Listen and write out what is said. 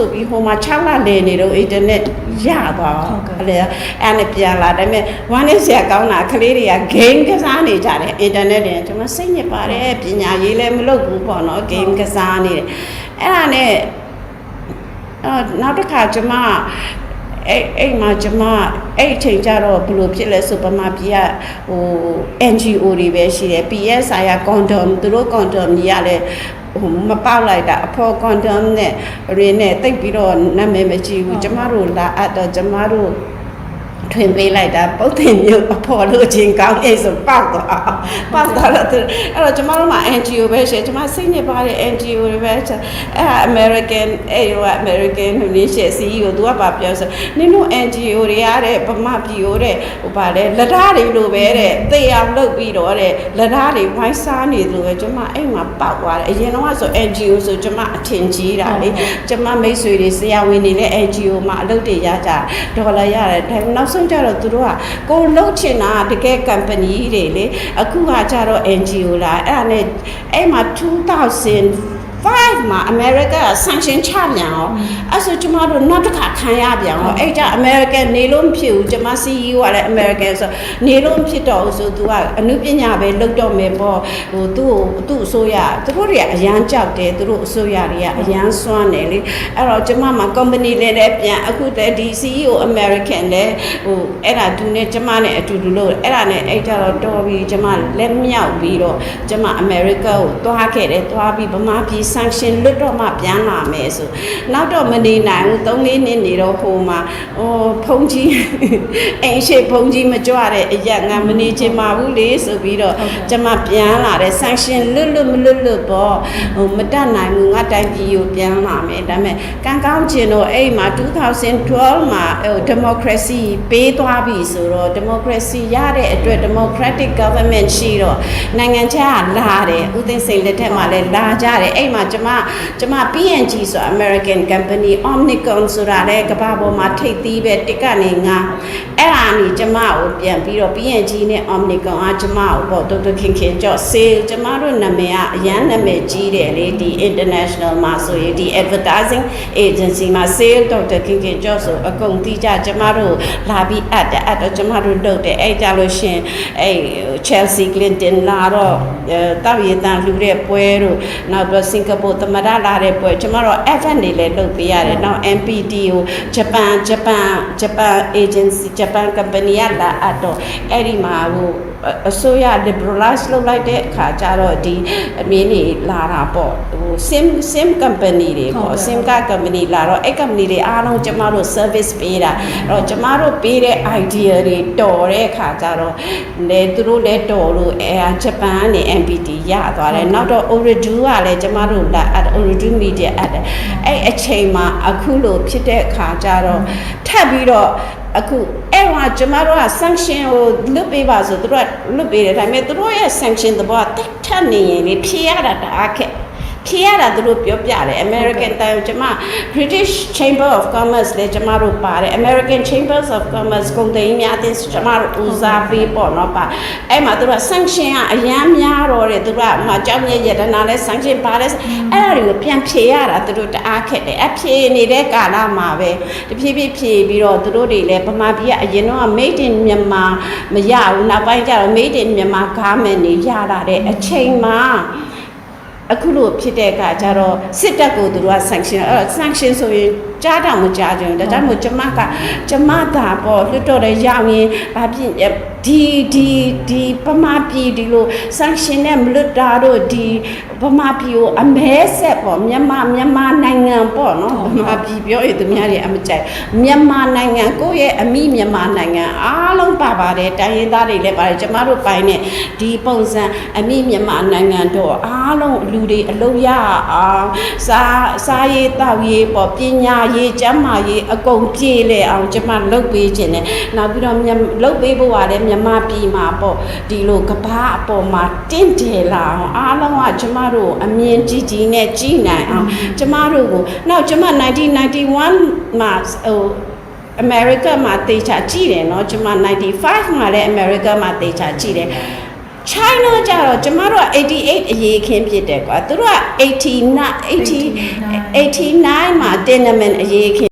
ဆိုပြီးဟိုမှာ6လလည်နေတော့အင်တာနက်ရသွားအဲ့လေအဲ့နဲ့ပြန်လာဒါပေမဲ့ဝမ်းနဲ့ဆရာကောင်းတာကလေးတွေက game ကစားနေကြတယ်အင်တာနက်တွေကျွန်မစိတ်ညစ်ပါတယ်ပညာရေးလည်းမလုပ်ဘူးပေါ့နော် game ကစားနေတယ်အဲ့ဒါနဲ့အော်နောက်တစ်ခါကျွန်မ အဲ့အဲ့မှာကျွန်မအဲ့အချိန်ကျတော့ဘယ်လိုဖြစ်လဲဆိုပမာပြည်ကဟို NGO တွေပဲရှိတယ် PSI က condom သူတို့ condom ကြီးကလည်းဟိုမပေါက်လိုက်တာအဖေါ် condom နဲ့ရင်းနဲ့တိတ်ပြီးတော့နာမည်မကြည့်ဘူးကျမတို့လာအပ်တော့ကျမတို့ ထွင်ပေးလိုက်တာပုတ်တင်မျိုးအဖေါ်လို့ချင်းကောင်းရဲ့ဆိုပေါက်တော့ပေါက်တော့အဲ့တော့ကျမတို့မှာ NGO ပဲရှိကျမစိတ်နေပါတဲ့ NGO တွေပဲအဲ့ဒါ American အဲ့ရော American ဟိုနေရှိ CEO သူကပါပြောဆိုနင်တို့ NGO တွေရတဲ့ဗမာပြည်ိုတဲ့ဟိုပါလေလက်ဓာတွေလိုပဲတဲ့သေအောင်လုပ်ပြီးတော့တဲ့လက်ဓာတွေဝိုင်းစားနေလို့ပဲကျမအဲ့မှာပေါက်သွားတယ်အရင်တော့ဆို NGO ဆိုကျမအထင်ကြီးတာလေကျမမိတ်ဆွေတွေဆရာဝန်တွေလည်း NGO မှာအလုပ်တွေရကြဒေါ်လာရတယ်ဒါပေမဲ့နောက်ဆုံးကျတော့သူတို့ကကိုလှုပ်ချင်တာတကယ် company တွေလေအခုကကျတော့ NGO လာအဲ့ဒါနဲ့အဲ့မှာ2000 5မှာ America က sanction ချပြန်အောင်အဲ့ဆိုကျမတို့နောက်တစ်ခါခံရပြန်အောင်အဲ့ကြ American နေလို့မဖြစ်ဘူးကျမ CEO ကလည်း American ဆိုနေလို့မဖြစ်တော့ဘူးဆိုသူကအမှုပညာပဲလုပ်တော့မယ်ပေါ့ဟိုသူ့ကိုသူ့အစိုးရသူတို့တွေကအရန်ကြောက်တယ်သူတို့အစိုးရတွေကအရန်စွမ်းတယ်လေအဲ့တော့ကျမမှာ company လည်းလည်းပြန်အခုတည်းဒီ CEO American လည်းဟိုအဲ့ဒါသူနဲ့ကျမနဲ့အတူတူလို့အဲ့ဒါနဲ့အဲ့ကြတော့တော်ပြီကျမလက်မြောက်ပြီးတော့ကျမ America ကိုသွားခဲ့တယ်သွားပြီးဗမာပြည် sanction လွတ်တော့မှပြန်လာမယ်ဆိုနောက်တော့မနေနိုင်ဘူး3လေးနှစ်နေတော့ဟိုမှာဟိုဖုန်ကြီးအိမ်ရှိဖုန်ကြီးမကြွတဲ့အရက်ငါမနေချင်ပါဘူးလေဆိုပြီးတော့ကျမပြန်လာတယ် sanction လွတ်လွတ်မလွတ်လွတ်ပေါ့ဟိုမတတ်နိုင်ဘူးငါတိုင်းပြည်ကိုပြန်လာမယ်ဒါပေမဲ့ကံကောင်းခြင်းတော့အဲ့မှာ2012မှာဟို democracy ပေးသွားပြီဆိုတော့ democracy ရတဲ့အတွက် democratic government ရှိတော့နိုင်ငံခြားကလာတယ်ဦးသိန်းစိန်လက်ထက်မှာလည်းလာကြတယ်အဲ့မှာကျမကျမ PNG ဆို American company Omnicom ဆိုတာလည်းကမ္ဘာပေါ်မှာထိပ်သီးပဲတစ်ကနေငါအဲ့ဒါနေကျမကိုပြန်ပြီးတော့ PNG နဲ့ Omnicom ကကျမကိုပေါ့ဒေါက်တာခင်ခင်ကျော် sale ကျမတို့နာမည်ကအရန်နာမည်ကြီးတယ်လေဒီ international မှာဆိုရင်ဒီ advertising agency မှာ sale ဒေါက်တာခင်ခင်ကျော်ဆိုအကုန်တိကျကျမတို့လာပြီးအပ်တယ်အပ်တော့ကျမတို့လုပ်တယ်အဲ့ကြလို့ရှင်အဲ့ Chelsea Clinton လာတော့တောက်ရည်တန်လှူတဲ့ပွဲတို့နောက်ပြီးစင်ကာပူသမရလာတဲ့ပွဲကျမတို့ event တွေလည်းလုပ်ပေးရတယ်နောက် MPT ကိုဂျပန်ဂျပန်ဂျပန် agency ဂျပန် company ကလာအပ်တော့အဲ့ဒီမှာဟို အစိုးရ liberalize လုပ်လိုက်တဲ့အခါကျတော့ဒီအမင်းတွေလာတာပေါ့ဟို sim sim company တွေပေါ့ sim က company လာတော့အဲ့ company တွေအားလုံးကျမတို့ service ပေးတာအဲ့တော့ကျမတို့ပေးတဲ့ idea တွေတော်တဲ့အခါကျတော့လေသူတို့လည်းတော်လို့အဲဂျပန်ကနေ MPT ရသွားတယ်နောက်တော့ Oridu ကလည်းကျမတို့လာအဲ့ Oridu media အဲ့အဲ့အချိန်မှာအခုလို့ဖြစ်တဲ့အခါကျတော့ထပ်ပြီးတော့ အခုအဲ့ဟိုကျမတို့က sanction ကိုလွတ်ပေးပါဆိုသူတို့ကလွတ်ပေးတယ်ဒါပေမဲ့သူတို့ရဲ့ sanction သဘောကတက်ထက်နေရင်လေဖြေရတာတအားခက် ဖြေရတာသူတို့ပြောပြတယ် American တိုင်းကျမ British Chamber of Commerce လည်းကျမတို့ပါတယ် American Chambers of Commerce ကုန်သည်များအသင်းကျမတို့ဦးစားပေးပေါ့နော်ပါအဲ့မှာသူတို့ sanction ကအရန်များတော့တယ်သူတို့ကမကြောက်မြရတနာလဲ sanction ပါတယ်အဲ့ဒါတွေကိုပြန်ဖြေရတာသူတို့တအားခက်တယ်အဖြေနေတဲ့ကာလမှာပဲတဖြည်းဖြည်းဖြေပြီးတော့သူတို့တွေလည်းဗမာပြည်ကအရင်တော့ made in မြန်မာမရဘူးနောက်ပိုင်းကျတော့ made in မြန်မာ garment တွေရလာတဲ့အချိန်မှာ အခုလိုဖြစ်တဲ့အခါကျတော့စစ်တပ်ကိုသူတို့က sanction အဲ့တော့ sanction ဆိုရင်ကြားတောင်မကြားကြဘူးဒါကြောင့်မို့ကျမကကျမသာပေါ့လွတ်တော်တဲ့ရောက်ရင်ဘာဖြစ် ဒီဒီဒီပမာပြည်ဒီလို sanction နဲ့မလွတ်တာတို့ဒီပမာပြည်ကိုအမဲဆက်ပေါ့မြန်မာမြန်မာနိုင်ငံပေါ့နော်ပမာပြည်ပြောရသူများတွေအမကြိုက်မြန်မာနိုင်ငံကိုယ့်ရဲ့အမိမြန်မာနိုင်ငံအားလုံးပါပါတယ်တိုင်းရင်းသားတွေလည်းပါတယ်ကျမတို့ပိုင်တဲ့ဒီပုံစံအမိမြန်မာနိုင်ငံတော့အားလုံးလူတွေအလုံးရအောင်စားစားရေးတောက်ရေးပေါ့ပညာရေးကျန်းမာရေးအကုန်ပြေလေအောင်ကျမလုပ်ပေးခြင်းနဲ့နောက်ပြီးတော့မြန်လုပ်ပေးဖို့ကလည်းမြန်မာပြည်မှာပေါ့ဒီလိုကဘာအပေါ်မှာတင့်တယ်လာအောင်အားလုံးကကျမတို့အမြင်ကြည်ကြည်နဲ့ကြည်နိုင်အောင်ကျမတို့ကိုနောက်ကျမ1991မှာဟိုအမေရိကမှာတေချာကြည့်တယ်နော်ကျမ95မှာလည်းအမေရိကမှာတေချာကြည့်တယ် China ကြတော့ကျမတို့88အရေးခင်းဖြစ်တယ်ကွာသူတို့က89 80 89မှာ tournament အရေးခင်း